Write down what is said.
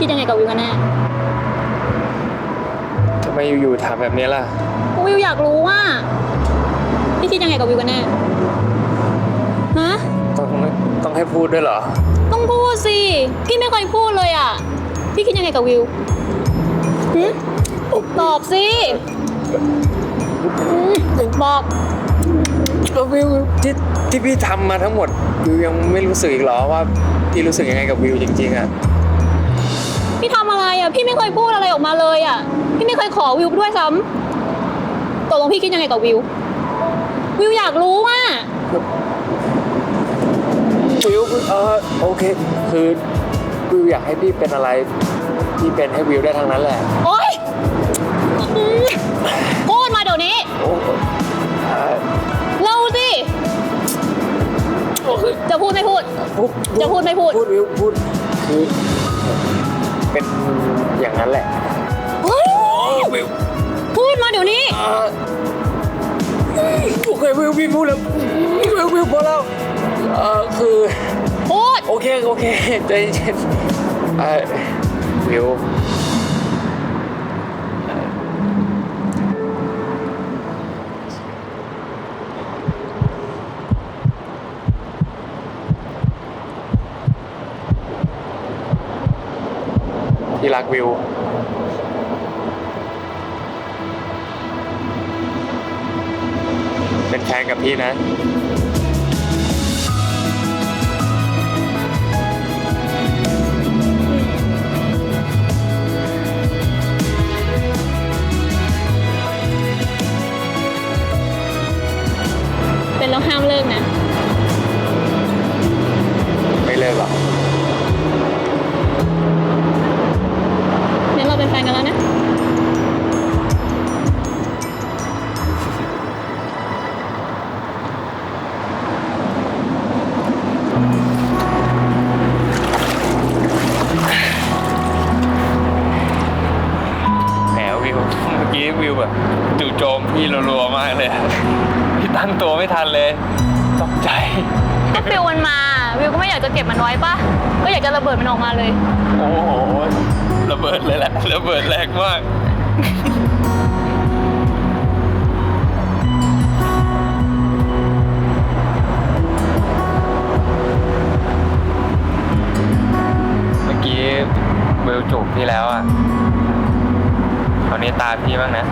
คิดยังไงกับวิวกันแน่ทำไมอยู่ๆถามแบบนี้ล่ะ วิวอยากรู้ว่า พี่คิดยังไงกับวิวกันแน่ฮะต้องต้องให้พูดด้วยเหรอ ต้องพูดสิ พี่ไม่เคยพูดเลยอะ พี่คิดยังไงกับวิวหึตอบสิอืมบอก แล้ววิวที่ที่พี่ทำมาทั้งหมดวิวยังไม่รู้สึกอีกเหรอว่าพี่รู้สึกยังไงกับวิวจริงๆอะพี่ทำ อะไรอะพี่ไม่เคยพูดอะไรออกมาเลยอะ พี่ไม่เคยขอวิวด้วยซ้ำตกลงพี่คิดยังไงกับวิว วิวอยากรู้ว่า วิวเออโอเค คือวิวอยากให้พี่เป็นอะไรพี่เป็นให้วิวได้ทั้งนั้นแหละโอ๊ยอืมพูดมาเดี๋ยวนี้ โอ้เอ่อเล่าสิ จะพูดไม่พูด พูดจะพูดไม่พูด พูดวิวพูดคือ เป็นอย่างนั้นแหละ เฮ้ยวิวพูดมาเดี๋ยวนี้ เอ่อโอเควิวพี่พูดแล้ววิววิวพอแล้วเออคือพูด โอเคโอเคใจเย็นเอ่อวิว พี่รักวิวเป็นแฟนกับพี่นะเป็นแล้วห้ามเลิกนะ กี้วิวแบบจู่โจมพี่รัวๆมากเลยพี่ตั้งตัวไม่ทันเลยตกใจ ก็ฟิลมันมาวิวก็ไม่อยากจะเก็บมันไว้ปะก็อยากจะระเบิดมันออกมาเลย โอ้โหระเบิดเลยแหละระเบิดแรงมากเมื่อกี้วิวจูบพี่แล้วอะ ตอนนี้ตาพี่บ้างนะ